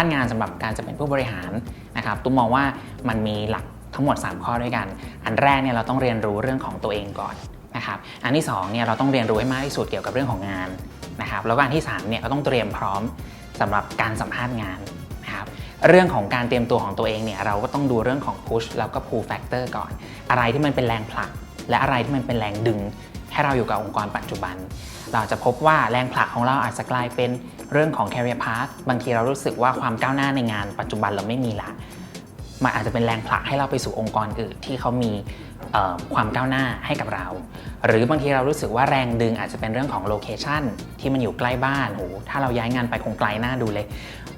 ท่าษณ์งานสำหรับการจะเป็นผู้บริหารนะครับตุ้มมองว่ามันมีหลักทั้งหมด 3 ข้อด้วยกัน อันแรกเนี่ยเราต้องเรียนรู้เรื่องของตัวเองก่อนนะครับ อันที่2เนี่ยเราต้องเรียนรู้ให้มากที่สุดเกี่ยวกับเรื่องของงานนะครับแล้วก็อันที่3เนี่ยก็ต้องเตรียมพร้อมสำหรับการสัมภาษณ์งานนะครับเรื่องของการเตรียมตัวของตัวเองเนี่ยเราก็ต้องดูเรื่องของ push แล้วก็ pull factor ก่อน อะไรที่มันเป็นแรงผลัก และอะไรที่มันเป็นแรงดึง ให้เราอยู่กับองค์กรปัจจุบัน เราจะพบว่าแรงผลักของเราอาจจะกลายเป็น เรื่องของ career path บางทีเรารู้สึกว่าความก้าวหน้าในงานปัจจุบันเราไม่มีละมันอาจจะเป็นแรงผลักให้เราไปสู่องค์กรอื่นที่เขามีความก้าวหน้าให้กับเรา หรือบางทีเรารู้สึกว่าแรงดึงอาจจะเป็นเรื่องของโลเคชันที่มันอยู่ใกล้บ้านโหถ้าเราย้ายงานไปคงไกลหน้าดูเลย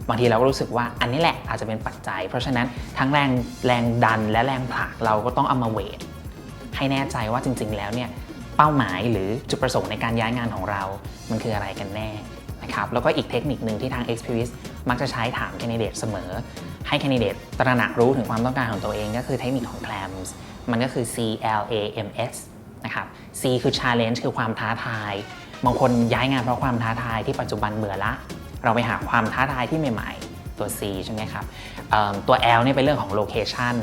บางทีเราก็รู้สึกว่าอันนี้แหละอาจจะเป็นปัจจัย เพราะฉะนั้นทั้งแรงแรงดันและแรงผลักเราก็ต้องเอามาเวทให้แน่ใจว่าจริง ๆ แล้วเนี่ยเป้าหมายหรือจุดประสงค์ในการย้ายงานของเรา มันคืออะไรกันแน่ นะครับแล้วก็อีกเทคนิคหนึ่งที่ทาง e x p e r i e n c e มักจะใช้ถามแคนดิเดตเสมอ ให้แคนดิเดตตระหนักรู้ถึงความต้องการของตัวเองก็คือเทคนิคของ CLAMS มันก็คือ C L A M S นะครับ C คือ challenge คือความท้าทาย บางคนย้ายงานเพราะความท้าทายที่ปัจจุบันเบื่อละ เราไปหาความท้าทายที่ใหม่ ๆ ตัว C ใช่ไหมครับตัว L เนี่ยเป็นเรื่องของ location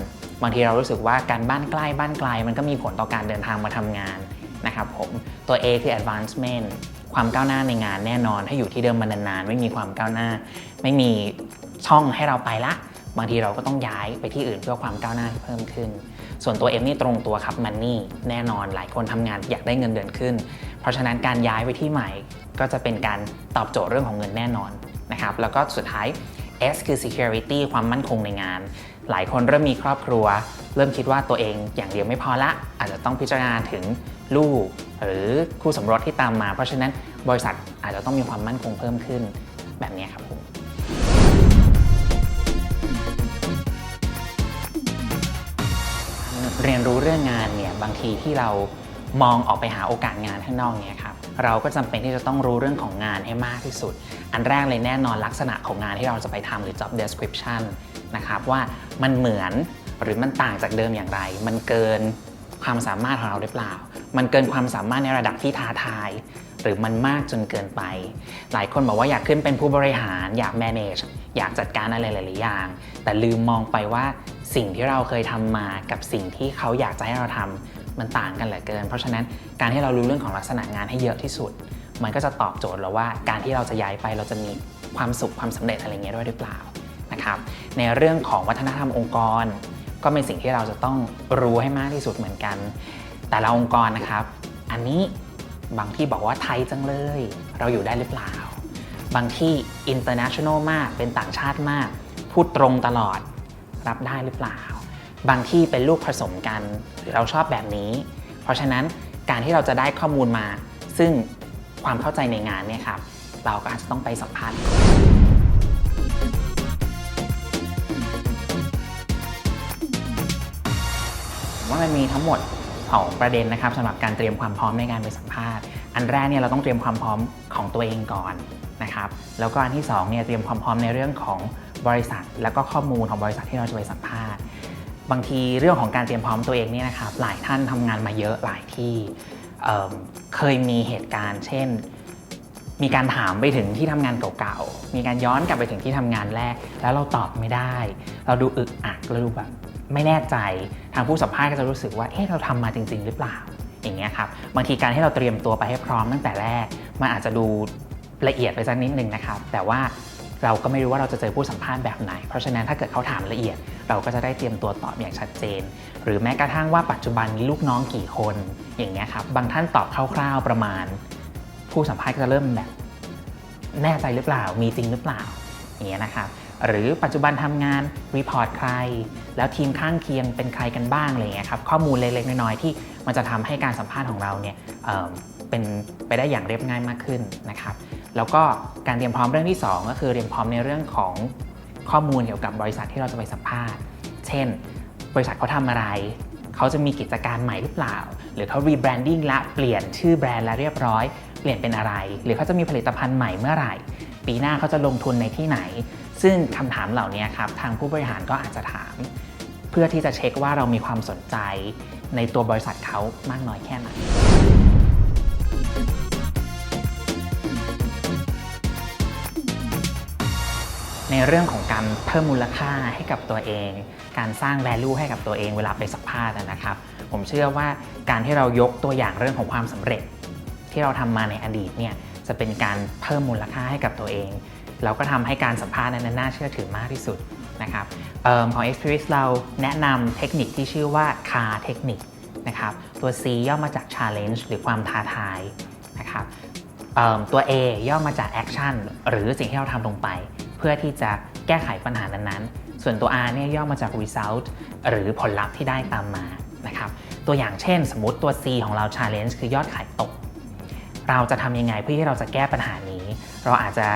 บางทีเรารู้สึกว่าการบ้านใกล้บ้านไกล มันก็มีผลต่อการเดินทางมาทำงานนะครับผม ตัว A คือ advancement ความก้าวหน้าในงานแน่นอน ถ้าอยู่ที่เดิมมานานๆไม่มีความก้าวหน้า ไม่มีช่องให้เราไปละ บางทีเราก็ต้องย้ายไปที่อื่นเพื่อความก้าวหน้าที่เพิ่มขึ้น ส่วนตัว M นี่ตรงตัวครับ Money แน่นอนหลายคนทำงานอยากได้เงินเดือนขึ้น เพราะฉะนั้นการย้ายไปที่ใหม่ก็จะเป็นการตอบโจทย์เรื่องของเงินแน่นอนนะครับแล้วก็สุดท้าย S คือ security ความมั่นคงในงาน หลายคนเริ่มมีครอบครัว เริ่มคิดว่าตัวเองอย่างเดียวไม่พอละ อาจจะต้องพิจารณาถึงลูก หรือคู่สมรสที่ตามมา เพราะฉะนั้นบริษัทอาจจะต้องมีความมั่นคงเพิ่มขึ้นแบบนี้ครับผมเรียนรู้เรื่องงานเนี่ยบางทีที่เรามองออกไปหาโอกาสงานข้างนอกเนี่ยครับ เราก็จำเป็นที่จะต้องรู้เรื่องของงานให้มากที่สุด อันแรกเลยแน่นอนลักษณะของงานที่เราจะไปทำหรือ job description นะครับว่ามันเหมือนหรือมันต่างจากเดิมอย่างไร มันเกินความสามารถของเราหรือเปล่า มันเกินความสามารถในระดับที่ท้าทาย หรือมันมากจนเกินไป หลายคนบอกว่าอยากขึ้นเป็นผู้บริหารอยาก manage อยากจัดการอะไรหลาย ๆ อย่าง แต่ลืมมองไปว่าสิ่งที่เราเคยทำมากับสิ่งที่เขาอยากจะให้เราทำ มันต่างกันเหลือเกิน เพราะฉะนั้นการที่เรารู้เรื่องของลักษณะงานให้เยอะที่สุด มันก็จะตอบโจทย์เราว่า การที่เราจะย้ายไปเราจะมีความสุขความสำเร็จอะไรเงี้ยด้วยหรือเปล่านะครับในเรื่องของวัฒนธรรมองค์กร ก็เป็นสิ่งที่เราจะต้องรู้ให้มากที่สุดเหมือนกัน แต่ละองค์กรนะครับ อันนี้บางที่บอกว่าไทยจังเลย เราอยู่ได้หรือเปล่า บางที่ international มากเป็นต่างชาติมาก พูดตรงตลอดรับได้หรือเปล่า บางที่เป็นลูกผสมกันเราชอบแบบนี้ เพราะฉะนั้นการที่เราจะได้ข้อมูลมา ซึ่งความเข้าใจในงานเนี่ยครับเราก็อาจจะต้องไปสัมภาษณ์ว่ามันมีทั้งหมดสองประเด็นนะครับสำหรับการเตรียมความพร้อมในการไปสัมภาษณ์ อันแรกเนี่ยเราต้องเตรียมความพร้อมของตัวเองก่อนนะครับแล้วก็อันที่สองเนี่ยเตรียมความพร้อมในเรื่องของบริษัท แล้วก็ข้อมูลของบริษัทที่เราจะไปสัมภาษณ์ บางทีเรื่องของการเตรียมพร้อมตัวเองเนี่ยนะครับหลายท่านทำงานมาเยอะหลายที่เเคยมีเหตุการณ์ เช่น มีการถามไปถึงที่ทำงานเก่าๆมีการย้อนกลับไปถึงที่ทำงานแรก แล้วเราตอบไม่ได้ เราดูอึกอักเราดูแบบไม่แน่ใจทางผู้สัมภาษณ์ก็จะรู้สึกว่าเอ๊ะเราทำมาจริง ๆ หรือเปล่าอย่างเงี้ยครับบางทีการที่เราเตรียมตัวไปให้พร้อมตั้งแต่แรกมันอาจจะดูละเอียดไปสักนิดนึงนะครับ แต่ว่า เราก็ไม่รู้ว่าเราจะเจอผู้สัมภาษณ์แบบไหน เพราะฉะนั้นถ้าเกิดเขาถามละเอียด เราก็จะได้เตรียมตัวตอบอย่างชัดเจน หรือแม้กระทั่งว่าปัจจุบันมีลูกน้องกี่คน อย่างเงี้ยครับ บางท่านตอบคร่าว ๆประมาณ ผู้สัมภาษณ์ก็จะเริ่มแบบ แน่ใจหรือเปล่า มีจริงหรือเปล่า อย่างเงี้ยนะครับ หรือปัจจุบันทำงานรีพอร์ตใคร แล้วทีมข้างเคียงเป็นใครกันบ้างอะไรเงี้ยครับ ข้อมูลเล็กๆน้อยๆที่มันจะทำให้การสัมภาษณ์ของเราเนี่ยเเป็นไปได้อย่างเรียบง่ายมากขึ้นนะครับ แล้วก็การเตรียมพร้อมเรื่องที่ 2 ก็คือเตรียมพร้อมในเรื่องของข้อมูลเกี่ยวกับบริษัทที่เราจะไปสัมภาษณ์ เช่น บริษัทเขาทำอะไร เขาจะมีกิจการใหม่หรือเปล่า หรือเขารีแบรนดิ้งละเปลี่ยนชื่อแบรนด์แล้วเรียบร้อย เปลี่ยนเป็นอะไร หรือเขาจะมีผลิตภัณฑ์ใหม่เมื่อไหร่ ปีหน้าเขาจะลงทุนในที่ไหน ซึ่งคำถามเหล่านี้ครับทางผู้บริหารก็อาจจะถาม เพื่อที่จะเช็คว่าเรามีความสนใจในตัวบริษัทเขามากน้อยแค่ไหน ในเรื่องของการเพิ่มมูลค่าให้กับตัวเอง การสร้าง value ให้กับตัวเองเวลาไปสัมภาษณ์นะครับ ผมเชื่อว่าการที่เรายกตัวอย่างเรื่องของความสำเร็จ ที่เราทำมาในอดีตเนี่ยจะเป็นการเพิ่มมูลค่าให้กับตัวเองแล้วก็ทำให้การสัมภาษณ์นั้นน่าเชื่อถือมากที่สุดนะครับออของ Experience เราแนะนำเทคนิคที่ชื่อว่า CAR เทคนิคนะครับตัว C ย่อมาจาก Challenge หรือความท้าทายนะครับตัว A ย่อมาจาก Action หรือสิ่งที่เราทำลงไป เพื่อที่จะแก้ไขปัญหานั้นๆ ส่วนตัว R เนี่ยย่อมาจาก Result หรือผลลัพธ์ที่ได้ตามมานะครับตัวอย่างเช่น สมมติตัว C ของเรา Challenge คือยอดขายตก เราจะทำยังไงเพื่อที่เราจะแก้ปัญหานี้ เราอาจจะ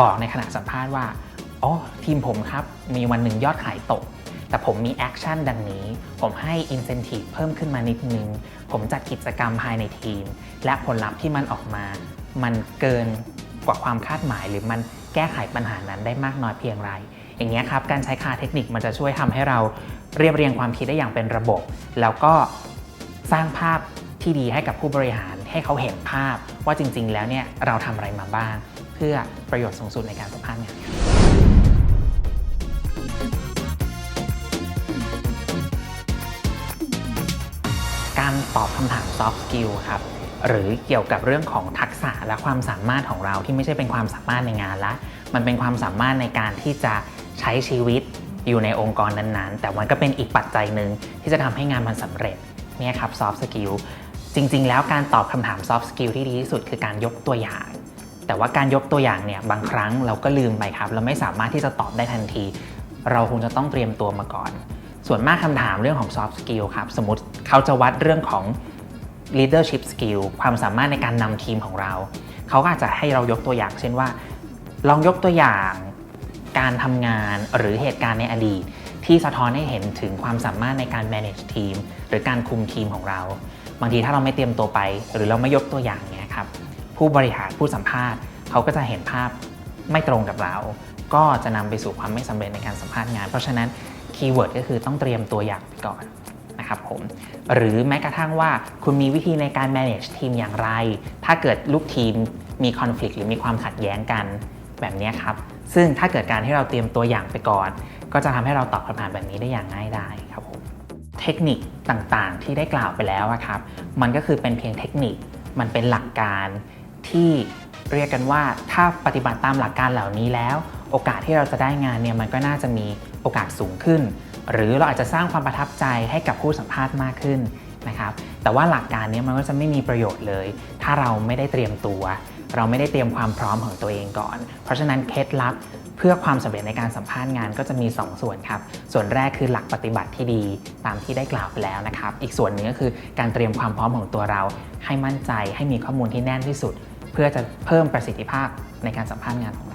บอกในขณะสัมภาษณ์ว่าอ๋อทีมผมครับมีวันหนึ่งยอดขายตกแต่ผมมีแอคชั่นดังนี้ ผมให้ Incentive เพิ่มขึ้นมานิดนึง ผมจัดกิจกรรมภายในทีม และผลลัพธ์ที่มันออกมา มันเกิน กว่าความคาดหมาย หรือมันแก้ไขปัญหานั้นได้มากน้อยเพียงไร อย่างนี้ยครับการใช้คาเทคนิคมันจะช่วยทำให้เราเรียบเรียงความคิดได้อย่างเป็นระบบ แล้วก็สร้างภาพที่ดีให้กับผู้บริหารให้เขาเห็นภาพ ว่าจริง ๆ แล้วเนี่ยเราทำอะไรมาบ้าง เพื่อประโยชน์สูงสุดในการสัมภาษณ์งานการตอบคำถาม soft skill ครับ หรือเกี่ยวกับเรื่องของทักษะและความสามารถของเราที่ไม่ใช่เป็นความสามารถในงานละ มันเป็นความสามารถในการที่จะใช้ชีวิตอยู่ในองค์กรนั้นๆ แต่มันก็เป็นอีกปัจจัยหนึ่งที่จะทำให้งานมันสำเร็จเนี่ยครับ soft skill จริง ๆ แล้วการตอบคำถาม soft skill ที่ดีที่สุดคือการยกตัวอย่าง แต่ว่าการยกตัวอย่างเนี่ยบางครั้งเราก็ลืมไปครับ เราไม่สามารถที่จะตอบได้ทันที เราคงจะต้องเตรียมตัวมาก่อน ส่วนมากคำถามเรื่องของ soft skill ครับสมมติเขาจะวัดเรื่องของ leadership skill ความสามารถในการนำทีมของเรา เขาก็อาจจะให้เรายกตัวอย่าง เช่นว่า ลองยกตัวอย่างการทำงานหรือเหตุการณ์ในอดีต ที่สะท้อนให้เห็นถึงความสามารถในการ manage ทีม หรือการคุมทีมของเรา บางทีถ้าเราไม่เตรียมตัวไป หรือเราไม่ยกตัวอย่างเนี้ยครับผู้บริหารผู้สัมภาษณ์ เขาก็จะเห็นภาพไม่ตรงกับเรา ก็จะนำไปสู่ความไม่สำเร็จในการสัมภาษณ์งาน เพราะฉะนั้นคีย์เวิร์ดก็คือต้องเตรียมตัวอย่างไปก่อน นะครับผมหรือแม้กระทั่งว่าคุณมีวิธีในการ manage ทีมอย่างไร ถ้าเกิดลูกทีมมี conflict หรือมีความขัดแย้งกันแบบนี้ครับ ซึ่งถ้าเกิดการที่เราเตรียมตัวอย่างไปก่อน ก็จะทำให้เราตอบคำถามแบบนี้ได้อย่างง่ายไดายครับผมเทคนิคต่างๆที่ได้กล่าวไปแล้วครับ มันก็คือเป็นเพียงเทคนิค มันเป็นหลักการที่เรียกกันว่าถ้าปฏิบัติตามหลักการเหล่านี้แล้ว โอกาสที่เราจะได้งานเนี่ยมันก็น่าจะมีโอกาสสูงขึ้น หรือเราอาจจะสร้างความประทับใจให้กับผู้สัมภาษณ์มากขึ้นนะครับแต่ว่าหลักการนี้มันก็จะไม่มีประโยชน์เลย ถ้าเราไม่ได้เตรียมตัว เราไม่ได้เตรียมความพร้อมของตัวเองก่อน เพราะฉะนั้นเคล็ดลับเพื่อความสำเร็จในการสัมภาษณ์งานก็จะมี 2 ส่วนครับ ส่วนแรกคือหลักปฏิบัติที่ดีตามที่ได้กล่าวไปแล้วนะครับ อีกส่วนหนึ่งก็คือการเตรียมความพร้อมของตัวเรา ให้มั่นใจให้มีข้อมูลที่แน่นที่สุด เพื่อจะเพิ่มประสิทธิภาพในการสัมภาษณ์งานของ